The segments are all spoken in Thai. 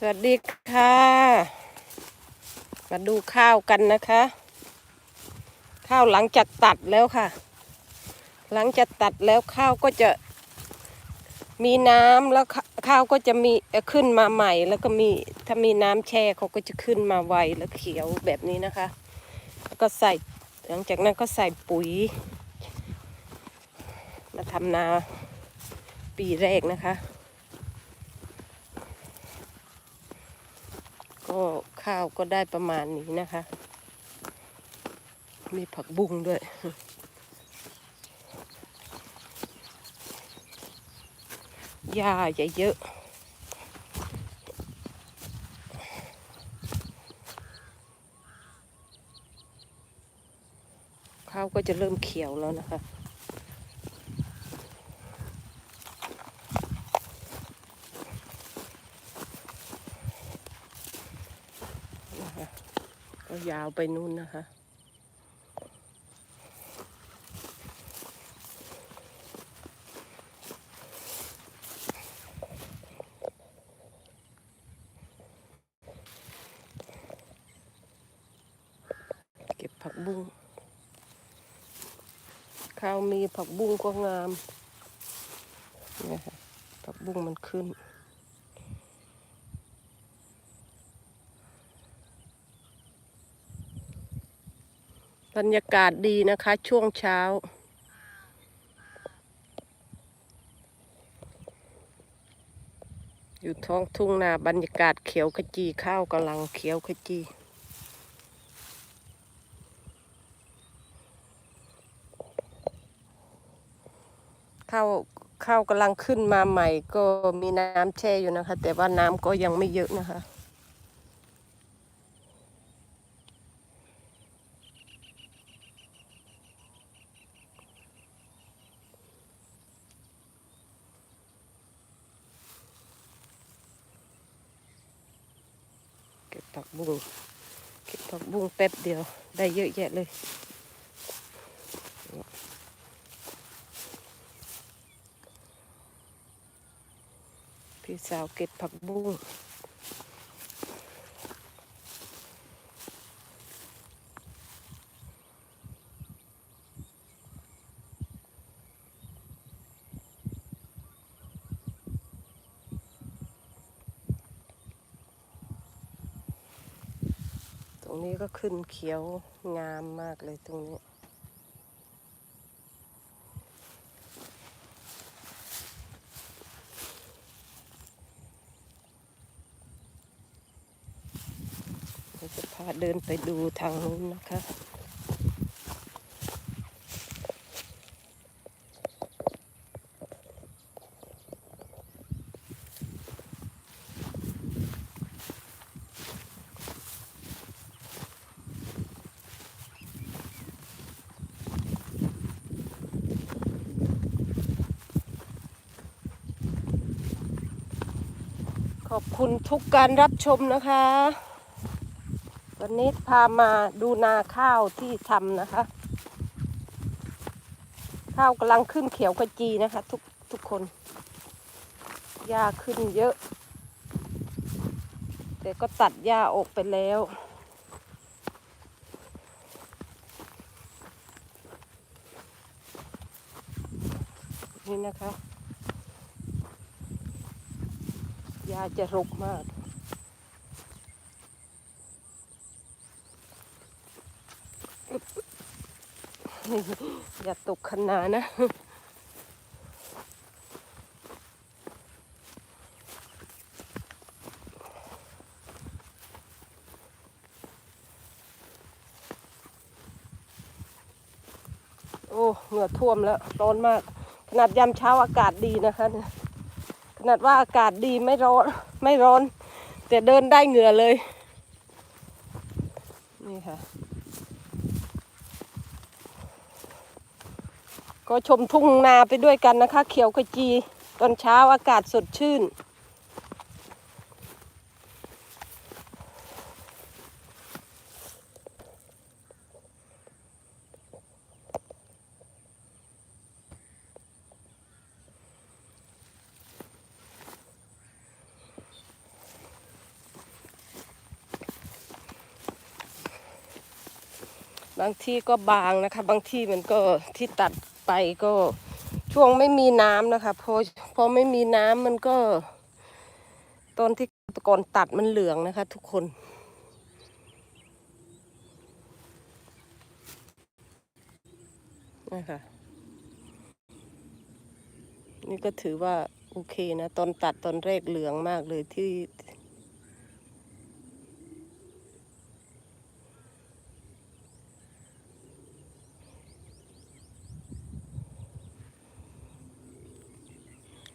สวัสดีค่ะ มาดูข้าวกันนะคะ ข้าวหลังจากตัดแล้วค่ะ หลังจากตัดแล้วข้าวก็จะมีน้ำแล้วข้าวก็จะมีขึ้นมาใหม่ แล้วก็มีถ้ามีน้ำแช่เขาก็จะขึ้นมาไวแล้วเขียวแบบนี้นะคะ แล้วก็ใส่หลังจากนั้นก็ใส่ปุ๋ย มาทำนาปีแรกนะคะ ก็ ข้าวก็ได้ประมาณนี้นะคะ มีผักบุ้งด้วยหญ้าจะเยอะข้าวก็จะเริ่มเขียวแล้วนะคะนะคะ ยาวไปนู่นนะคะ เก็บผักบุ้งข้าวมีผักบุ้งก็งามนี่ค่ะผักบุ้งมันขึ้น บรรยากาศดีนะคะ ช่วงเช้า อยู่ท้องทุ่งนาบรรยากาศเขียวขจีข้าวกำลังเขียวขจีข้าวข้าวกำลังขึ้นมาใหม่ก็มีน้ำแช่อยู่นะคะ แต่ว่าน้ำก็ยังไม่เยอะนะคะ ผักบุ้งเก็บผักบุ้งแป๊บเดียว ได้เยอะแยะเลยพี่สาวเก็บผักบุ้ง นี้ก็ขึ้นเขียวงามมากเลยตรงนี้เราจะพาเดินไปดูทางนู้นนะคะ ขอบคุณทุกการรับชมนะคะ วันนี้พามาดูนาข้าวที่ทำนะคะ ข้าวกำลังขึ้นเขียวขจีนะคะ ทุกทุกคนหญ้าขึ้นเยอะ แต่ก็ตัดหญ้าออกไปแล้วนี่นะคะ หญ้าจะรกมากอย่าตกขนานะโอ้ เหงื่อท่วมแล้ว ร้อนมาก ขนาดยามเช้าอากาศดีนะคะเนี่ย ขนาดว่าอากาศดีไม่ร้อนไม่ร้อน แต่เดินได้เหงื่อเลย นี่ค่ะ ก็ชมทุ่งนาไปด้วยกันนะคะ เขียวขจี ตอนเช้าอากาศสดชื่นน บางที่ก็บางนะคะ บางที่มันก็ที่ตัดไปก็ช่วงไม่มีน้ำนะคะพอพอไม่มีน้ำมันก็ต้นที่ก่อนตัดมันเหลืองนะคะ ทุกคน นะคะนี่ก็ถือว่าโอเคนะ ตอนตัดตอนแรกเหลืองมากเลยที่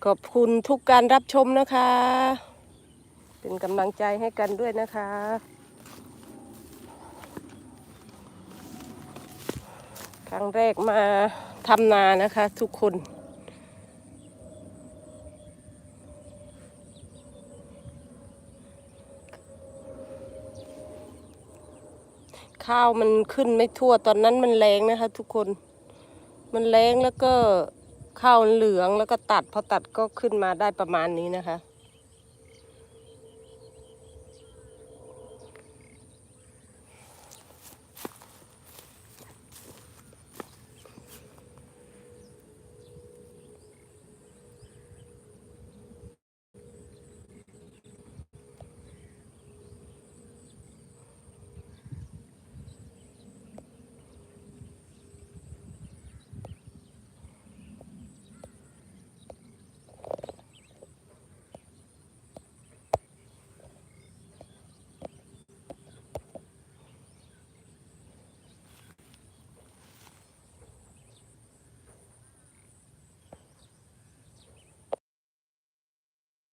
ขอบคุณทุกการรับชมนะคะ เป็นกำลังใจให้กันด้วยนะคะ ครั้งแรกมาทำนานะคะทุกคนข้าวมันขึ้นไม่ทั่วตอนนั้นมันแรงนะคะ ทุกคน มันแรงแล้วก็ ข้าวเหลืองแล้วก็ตัดพอตัดก็ขึ้นมาได้ประมาณนี้นะคะ